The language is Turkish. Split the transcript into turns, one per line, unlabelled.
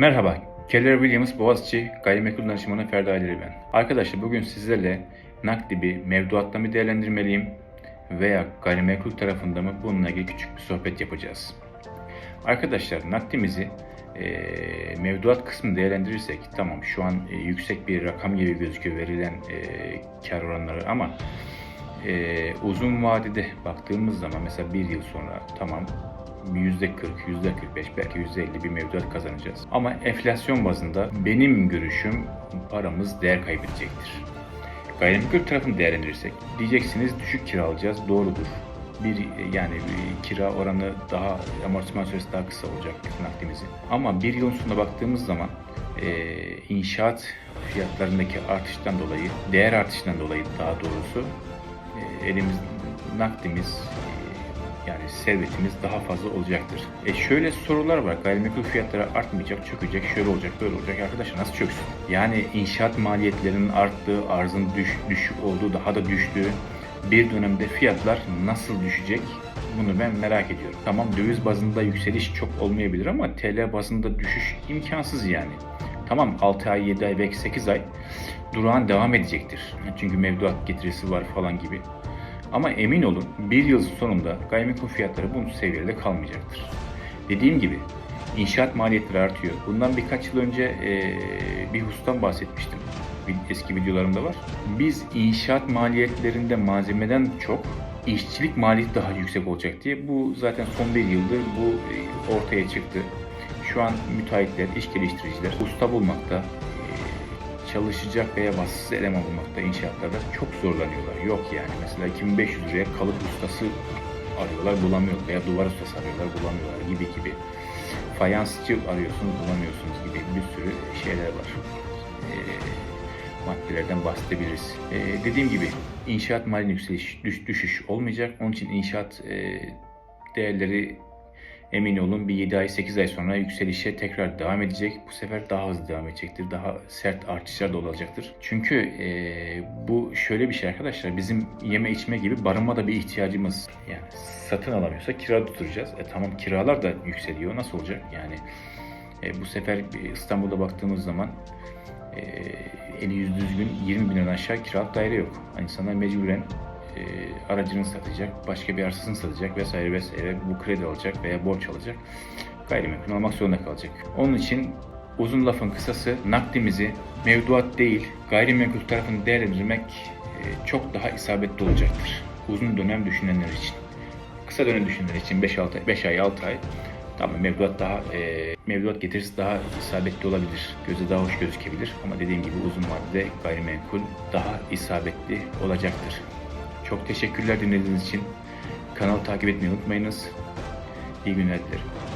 Merhaba, Keller Williams Boğaziçi Gayrimenkul Danışmanı Ferdi Ayderi ben. Arkadaşlar bugün sizlerle nakdi bir mevduatta mı değerlendirmeliyim veya gayrimenkul tarafında mı bununla ilgili küçük bir sohbet yapacağız. Arkadaşlar nakdimizi e, mevduat kısmını değerlendirirsek tamam şu an e, yüksek bir rakam gibi gözüküyor verilen e, kar oranları ama e, uzun vadede baktığımız zaman mesela bir yıl sonra tamam %40, %45 belki %50 bir mevduat kazanacağız. Ama enflasyon bazında benim görüşüm paramız değer kaybedecektir. Gayrimenkul tarafını değerlendirirsek diyeceksiniz düşük kira alacağız doğrudur. Bir yani bir kira oranı daha amortisman süresi daha kısa olacak nakdimizin. Ama bir yılın sonuna baktığımız zaman e, inşaat fiyatlarındaki artıştan dolayı, değer artışından dolayı daha doğrusu e, elimiz nakdimiz yani servetimiz daha fazla olacaktır. E şöyle sorular var. Gayrimenkul fiyatları artmayacak, çökecek, şöyle olacak, böyle olacak. Arkadaşlar nasıl çöksün? Yani inşaat maliyetlerinin arttığı, arzın düş, düşük olduğu, daha da düştüğü bir dönemde fiyatlar nasıl düşecek? Bunu ben merak ediyorum. Tamam döviz bazında yükseliş çok olmayabilir ama TL bazında düşüş imkansız yani. Tamam 6 ay, 7 ay, belki 8 ay durağan devam edecektir. Çünkü mevduat getirisi var falan gibi. Ama emin olun bir yıl sonunda gayrimenkul fiyatları bu seviyede kalmayacaktır. Dediğim gibi inşaat maliyetleri artıyor. Bundan birkaç yıl önce e, bir husustan bahsetmiştim. Eski videolarımda var. Biz inşaat maliyetlerinde malzemeden çok işçilik maliyeti daha yüksek olacak diye bu zaten son bir yıldır bu ortaya çıktı. Şu an müteahhitler, iş geliştiriciler usta bulmakta, çalışacak veya vasıfsız eleman bulmakta inşaatlarda çok zorlanıyorlar. Yok yani mesela 2500 liraya kalıp ustası arıyorlar bulamıyorlar veya duvar ustası arıyorlar bulamıyorlar gibi gibi. Fayansçı arıyorsunuz bulamıyorsunuz gibi bir sürü şeyler var. Ee, maddelerden bahsedebiliriz. Ee, dediğim gibi inşaat malinin yükseliş, düş, düşüş olmayacak. Onun için inşaat e, değerleri emin olun bir 7 ay 8 ay sonra yükselişe tekrar devam edecek. Bu sefer daha hızlı devam edecektir. Daha sert artışlar da olacaktır. Çünkü e, bu şöyle bir şey arkadaşlar. Bizim yeme içme gibi barınma da bir ihtiyacımız. Yani satın alamıyorsa kira tutturacağız. E tamam kiralar da yükseliyor. Nasıl olacak? Yani e, bu sefer İstanbul'da baktığımız zaman e, eli yüz düzgün 20 binden aşağı kiralık daire yok. Hani insanlar mecburen e, aracını satacak, başka bir arsasını satacak vesaire vesaire bu kredi alacak veya borç alacak. Gayrimenkul almak zorunda kalacak. Onun için uzun lafın kısası nakdimizi mevduat değil gayrimenkul tarafını değerlendirmek e, çok daha isabetli olacaktır. Uzun dönem düşünenler için. Kısa dönem düşünenler için 5 6 5 ay 6 ay Tamam mevduat daha e, mevduat getirisi daha isabetli olabilir. Göze daha hoş gözükebilir ama dediğim gibi uzun vadede gayrimenkul daha isabetli olacaktır. Çok teşekkürler dinlediğiniz için. Kanalı takip etmeyi unutmayınız. İyi günler dilerim.